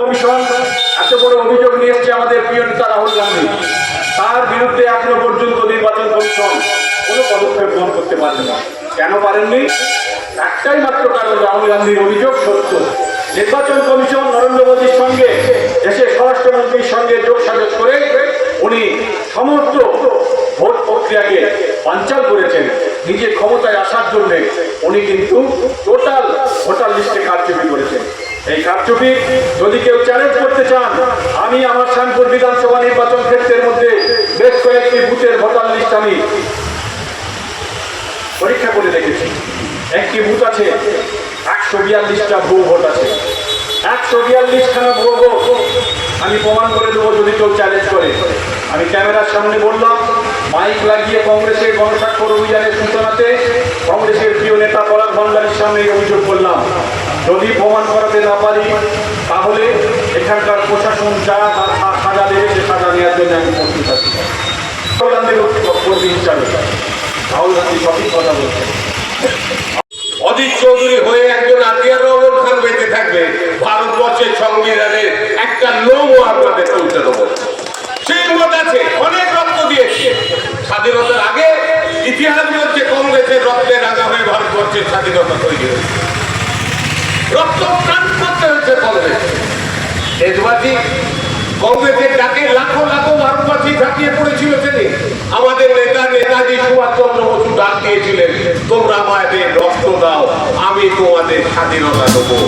Commission এত বড় অভিযোগ নিয়ে এসছে আমাদের প্রিয় নেতা রাহুল গান্ধী। তার বিরুদ্ধে এখনও পর্যন্ত নির্বাচন কমিশন কোনো পদক্ষেপ গ্রহণ করতে পারেন। না কেন পারেননি? একটাই মাত্র কারণ রাহুল গান্ধীর অভিযোগ সত্য। নির্বাচন কমিশন নরেন্দ্র মোদীর সঙ্গে, দেশের স্বরাষ্ট্রমন্ত্রীর সঙ্গে যোগ সাজস করে উনি সমস্ত ভোট প্রক্রিয়াকে বানচাল করেছেন। নিজে ক্ষমতায় আসার জন্য উনি কিন্তু টোটাল ভোটার লিস্টে কারচুপি কারচুপি যদি কেউ চ্যালেঞ্জ করতে চান, আমি আমার শ্যামপুর বিধানসভা নির্বাচন ক্ষেত্রের মধ্যে বেশ কয়েকটি বুথের ভোটার লিস্ট আমি পরীক্ষা করে দেখেছি। একটি বুথ আছে, একশো বিয়াল্লিশটা ভুয়ো ভোট আছে। একশো বিয়াল্লিশখানা ভুয়ো ভোট আমি প্রমাণ করে দেবো যদি কেউ চ্যালেঞ্জ করে। আমি ক্যামেরার সামনে বললাম, মাইক লাগিয়ে কংগ্রেসের গণস্বাক্ষর অভিযানের সূচনাতে কংগ্রেসের প্রিয় নেতা পরাগ ভান্ডারের সামনে অভিযোগ যদি প্রমাণ করাতে না পারি, তাহলে এখানকার প্রশাসন যা সাজা দেবে, সে সাজা নেওয়ার জন্য আমি প্রস্তুত আছি। রাহুল গান্ধীর কর্মী হিসাবে। রাহুল গান্ধী সঠিক কথা বলছেন। অজিত চৌধুরী হয়ে একজন আতিয়ার রহমান খান বেঁচে থাকবে, ভারতবর্ষের সংবিধানের একটা লোমও আপনাদের তুলতে দেবো। সেই মত আছে, অনেক রক্ত দিয়েছে স্বাধীনতার আগে ইতিহাস বলছে, কংগ্রেসের রক্তে রাজা হয়ে ভারতবর্ষের স্বাধীনতা তৈরি হয়েছে রক্ত প্রাণ করতে হয়েছে কংগ্রেস দেশবাসী, কংগ্রেসের ডাকে লাখো লাখো ভারতবাসী ঝাঁপিয়ে পড়েছিল সেদিন। আমাদের নেতা, নেতাজি সুভাষচন্দ্র বসু ডাক দিয়েছিলেন, তোমরা আমাদের রক্ত দাও, আমি তোমাদের স্বাধীনতা দেবো।